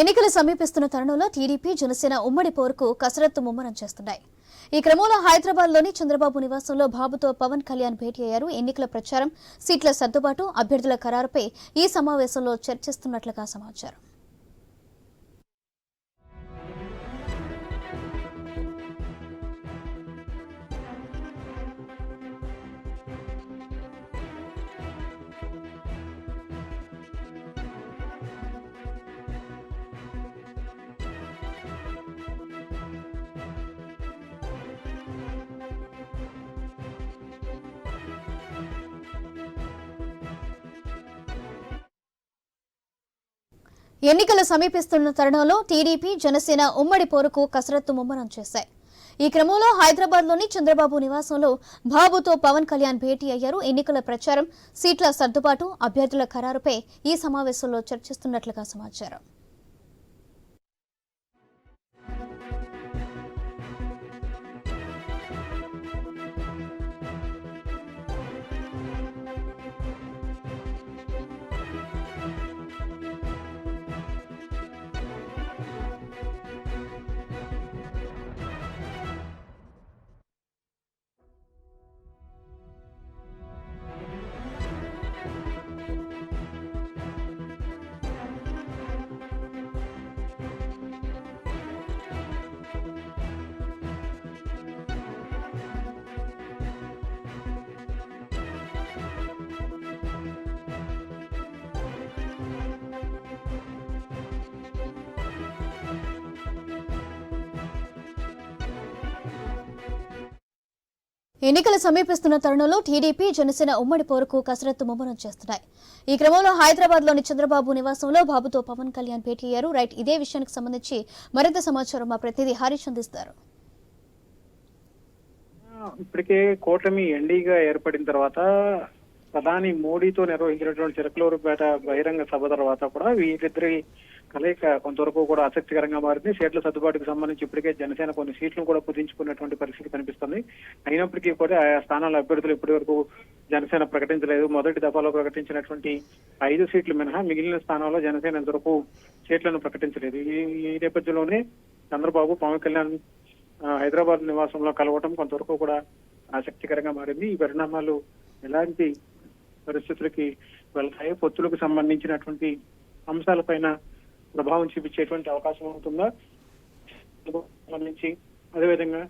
ఎన్నికలు సమీపిస్తున్న తరుణంలో టీడీపీ జనసేన ఉమ్మడి పోరుకు కసరత్తు ముమ్మరం చేస్తున్నాయి. ఈ క్రమంలో హైదరాబాద్లోని చంద్రబాబు నివాసంలో బాబుతో పవన్ కళ్యాణ్ భేటీ అయ్యారు. ఎన్నికల ప్రచారం సీట్ల సర్దుబాటు అభ్యర్థుల ఖరారుపై ఈ సమావేశంలో చర్చిస్తున్నట్లుగా సమాచారం. ఎన్నికలు సమీపిస్తున్న తరుణంలో టీడీపీ జనసేన ఉమ్మడి పోరుకు కసరత్తు ముమ్మరం చేశాయి. ఈ క్రమంలో హైదరాబాద్లోని చంద్రబాబు నివాసంలో బాబుతో పవన్ కళ్యాణ్ భేటీ అయ్యారు. ఎన్నికల ప్రచారం సీట్ల సర్దుబాటు అభ్యర్థుల ఖరారుపై ఈ సమావేశంలో చర్చిస్తున్నట్లుగా సమాచారం. ఎన్నికలు సమీపిస్తున్న తరుణంలో టీడీపీ జనసేన ఉమ్మడి పోరుకు కసరత్తు ముమ్మరం చేస్తున్నాయి. ఈ క్రమంలో హైదరాబాద్లోని చంద్రబాబు నివాసంలో బాబుతో పవన్ కళ్యాణ్ భేటీ అయ్యారు. రైట్ ఇదే విషయానికి సంబంధించి మరింత సమాచారం మా ప్రతినిధి హరీష్ అందిస్తారు. ఇప్పటికే కూటమి ఎండీగా ఏర్పడిన తర్వాత ప్రధాని మోడీతో నిర్వహించినటువంటి చిరకలూరుపేట బహిరంగ సభ తర్వాత కూడా వీరిద్దరి కలయిక కొంతవరకు కూడా ఆసక్తికరంగా మారింది. సీట్ల సర్దుబాటుకు సంబంధించి ఇప్పటికే జనసేన కొన్ని సీట్లను కూడా కుదించుకున్నటువంటి పరిస్థితి కనిపిస్తుంది. అయినప్పటికీ కూడా ఆయా స్థానాల అభ్యర్థులు ఇప్పటి వరకు జనసేన ప్రకటించలేదు. మొదటి దఫాలో ప్రకటించినటువంటి ఐదు సీట్లు మినహా మిగిలిన స్థానాల్లో జనసేన ఇంతవరకు సీట్లను ప్రకటించలేదు. ఈ నేపథ్యంలోనే చంద్రబాబు పవన్ కళ్యాణ్ హైదరాబాద్ నివాసంలో కలవటం కొంతవరకు కూడా ఆసక్తికరంగా మారింది. ఈ పరిణామాలు ఎలాంటి పరిస్థితులకి వెళ్తాయి. పొత్తులకు సంబంధించినటువంటి అంశాలపైన ప్రభావం చూపించేటువంటి అవకాశం ఉంటుందా? సంబంధించి అదేవిధంగా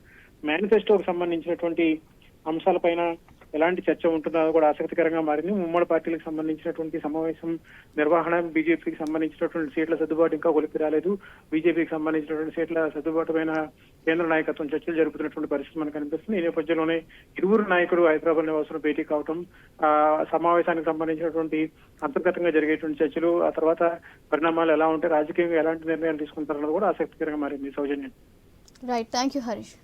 మేనిఫెస్టోకు సంబంధించినటువంటి అంశాలపైన ఎలాంటి చర్చ ఉంటుందో అది కూడా ఆసక్తికరంగా మారింది. ఉమ్మడి పార్టీలకు సంబంధించినటువంటి సమావేశం నిర్వహణ బీజేపీకి సంబంధించినటువంటి సీట్ల సర్దుబాటు ఇంకా కొలిపి రాలేదు. బీజేపీకి సంబంధించినటువంటి సీట్ల సర్దుబాటు పైన కేంద్ర నాయకత్వం చర్చలు జరుపుతున్నటువంటి పరిస్థితి మనకు కనిపిస్తుంది. ఈ నేపథ్యంలోనే ఇరువురు నాయకుడు హైదరాబాద్ నివాసులు భేటీ కావటం ఆ సమావేశానికి సంబంధించినటువంటి అంతర్గతంగా జరిగేటువంటి చర్చలు ఆ తర్వాత పరిణామాలు ఎలా ఉంటాయి రాజకీయంగా ఎలాంటి నిర్ణయాలు తీసుకుంటారన్నది కూడా ఆసక్తికరంగా మారింది. సౌజన్యం. Right thank you Harish